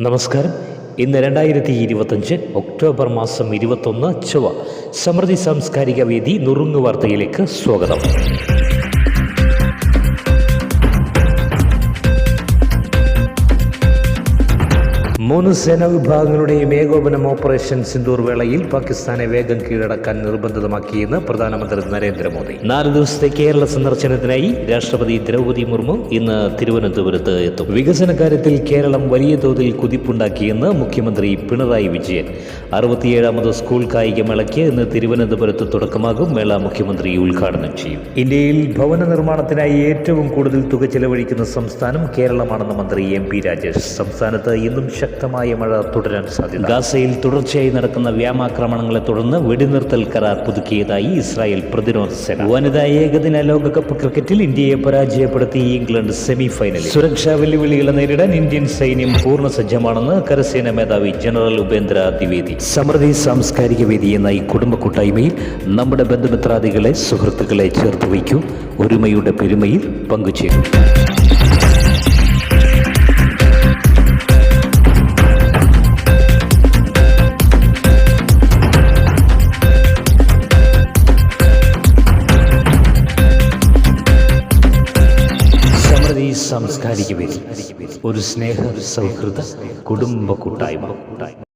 നമസ്കാരം. ഇന്ന് രണ്ടായിരത്തി ഇരുപത്തഞ്ച് ഒക്ടോബർ മാസം ഇരുപത്തൊന്ന് ചൊവ്വ. സമൃദ്ധി സാംസ്കാരിക വേദി നുറുങ്ങു വാർത്തയിലേക്ക് സ്വാഗതം. മൂന്ന് സേനാ വിഭാഗങ്ങളുടെയും ഏകോപനം ഓപ്പറേഷൻ സിന്ദൂർ വേളയിൽ പാകിസ്ഥാനെ വേഗം കീഴടക്കാൻ നിർബന്ധിതമാക്കിയെന്ന് പ്രധാനമന്ത്രി നരേന്ദ്രമോദി. നാല് ദിവസത്തെ കേരള സന്ദർശനത്തിനായി രാഷ്ട്രപതി ദ്രൗപദി മുർമു ഇന്ന് തിരുവനന്തപുരത്ത് എത്തും. വികസന കാര്യത്തിൽ കേരളം വലിയ തോതിൽ കുതിപ്പുണ്ടാക്കിയെന്ന് മുഖ്യമന്ത്രി പിണറായി വിജയൻ. അറുപത്തിയേഴാമത് സ്കൂൾ കായികമേളയ്ക്ക് ഇന്ന് തിരുവനന്തപുരത്ത് തുടക്കമാകും മേള മുഖ്യമന്ത്രി ഉദ്ഘാടനം ചെയ്യും. ഇന്ത്യയിൽ ഭവന നിർമ്മാണത്തിനായി ഏറ്റവും കൂടുതൽ തുക ചെലവഴിക്കുന്ന സംസ്ഥാനം കേരളമാണെന്ന് മന്ത്രി എം പി രാജേഷ്. സംസ്ഥാനത്ത് ഇന്നും ശക്തമായ മഴ തുടരാൻ സാധ്യത. ഗാസയിൽ തുടർച്ചയായി നടക്കുന്ന വ്യാമാക്രമണങ്ങളെ തുടർന്ന് വെടിനിർത്തൽ കരാർ പുതുക്കിയതായി ഇസ്രായേൽ പ്രതിരോധ സേന. വനിതാ ഏകദിന ലോകകപ്പ് ക്രിക്കറ്റിൽ ഇന്ത്യയെ പരാജയപ്പെടുത്തി ഇംഗ്ലണ്ട് സെമി ഫൈനലിൽ സുരക്ഷാ വെല്ലുവിളികളെ നേരിടാൻ ഇന്ത്യൻ സൈന്യം പൂർണ സജ്ജമാണെന്ന് കരസേന മേധാവി ജനറൽ ഉപേന്ദ്ര ദ്വിവേദി. സമൃദ്ധി സാംസ്കാരിക വേദി എന്ന ഈ കുടുംബ കൂട്ടായ്മയിൽ നമ്മുടെ ബന്ധുമിത്രാദികളെ സുഹൃത്തുക്കളെ ചേർത്ത് വയ്ക്കൂ. ഒരുമയുടെ പെരുമയിൽ പങ്കുചേരും. സമൃദ്ധി സാംസ്കാരിക വേദി ഒരു സ്നേഹ സൗഹൃദ കുടുംബ കൂട്ടായ്മ.